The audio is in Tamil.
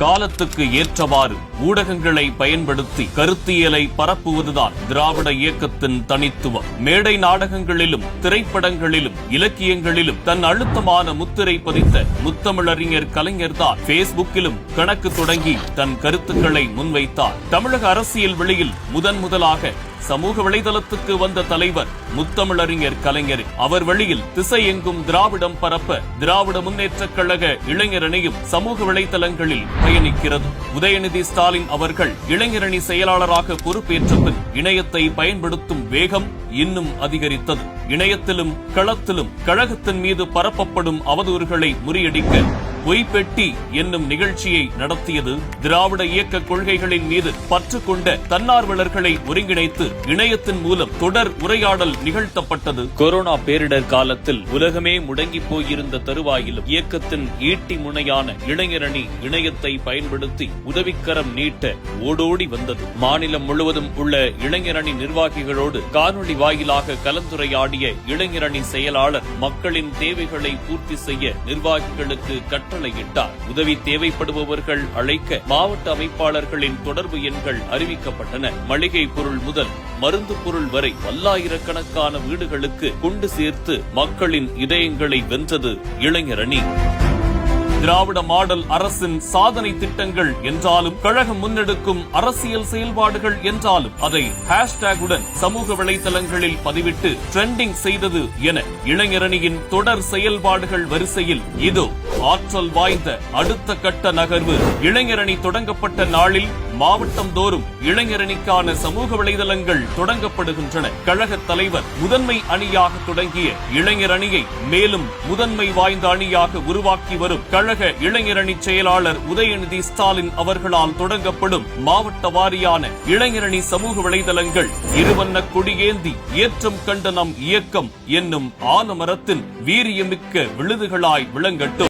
காலத்துக்கு ஏற்றவாறு ஊடகங்களை பயன்படுத்தி கருத்தியலை பரப்புவதுதான் திராவிட இயக்கத்தின் தனித்துவம். மேடை நாடகங்களிலும் திரைப்படங்களிலும் இலக்கியங்களிலும் தன் அழுத்தமான முத்திரை பதித்த முத்தமிழறிஞர் கலைஞர்தான் பேஸ்புக்கிலும் கணக்கு தொடங்கி தன் கருத்துக்களை முன்வைத்தார். தமிழக அரசியல் வெளியில் முதன் முதலாக சமூக வலைதளத்துக்கு வந்த தலைவர் முத்தமிழறிஞர் கலைஞர். அவர் வழியில் திசை எங்கும் திராவிடம் பரப்ப திராவிட முன்னேற்றக் கழக இளைஞரணியும் சமூக வலைதளங்களில் பயணிக்கிறது. உதயநிதி ஸ்டாலின் அவர்கள் இளைஞரணி செயலாளராக பொறுப்பேற்ற பின் இணையத்தை பயன்படுத்தும் வேகம் இன்னும் அதிகரித்தது. இணையத்திலும் களத்திலும் கழகத்தின் மீது பரப்பப்படும் அவதூறுகளை முறியடிக்க பொய்ப்பெட்டி என்னும் நிகழ்ச்சியை நடத்தியது திராவிட இயக்க கொள்கைகளின் மீது பற்று கொண்ட தன்னார்வலர்களை ஒருங்கிணைத்து இணையத்தின் மூலம் தொடர் உரையாடல் நிகழ்த்தப்பட்டது. கொரோனா பேரிடர் காலத்தில் உலகமே முடங்கி போயிருந்த தருவாயிலும் இயக்கத்தின் ஈட்டி முனையான இளைஞரணி இணையத்தை பயன்படுத்தி உதவிக்கரம் நீட்ட ஓடோடி வந்தது. மாநிலம் முழுவதும் உள்ள இளைஞரணி நிர்வாகிகளோடு காணொலி வாயிலாக கலந்துரையாடிய இளைஞரணி செயலாளர் மக்களின் தேவைகளை பூர்த்தி செய்ய நிர்வாகிகளுக்கு கட்டளையிட்டார். உதவி தேவைப்படுபவர்கள் அழைக்க மாவட்ட அமைப்பாளர்களின் தொடர்பு எண்கள் அறிவிக்கப்பட்டன. மளிகை பொருள் முதல் மருந்து பொருள் வரை பல்லாயிரக்கணக்கான வீடுகளுக்கு கொண்டு சேர்த்து மக்களின் இதயங்களை வென்றது இளைஞரணி. திராவிட மாடல் அரசின் சாதனை திட்டங்கள் என்றாலும் கழகம் முன்னெடுக்கும் அரசியல் செயல்பாடுகள் என்றாலும் அதை ஹேஷ்டேகுடன் சமூக வலைதளங்களில் பதிவிட்டு ட்ரெண்டிங் செய்தது என இளைஞரணியின் தொடர் செயல்பாடுகள் வரிசையில் இதோ ஆற்றல் வாய்ந்த அடுத்த கட்ட நகர்வு. இளைஞரணி தொடங்கப்பட்ட நாளில் மாவட்டம் தோறும் இளைஞரணிக்கான சமூக வலைதளங்கள் தொடங்கப்படுகின்றன. கழக தலைவர் முதன்மை அணியாக தொடங்கிய இளைஞர் அணியை மேலும் முதன்மை வாய்ந்த அணியாக உருவாக்கி வரும் கழக இளைஞரணி செயலாளர் உதயநிதி ஸ்டாலின் அவர்களால் தொடங்கப்படும் மாவட்ட வாரியான இளைஞரணி சமூக வலைதளங்கள் இருவண்ண கொடியேந்தி ஏற்றம் கண்ட நம் இயக்கம் என்னும் ஆலமரத்தின் வீரியமிக்க விழுதுகளாய் விளங்கட்டும்.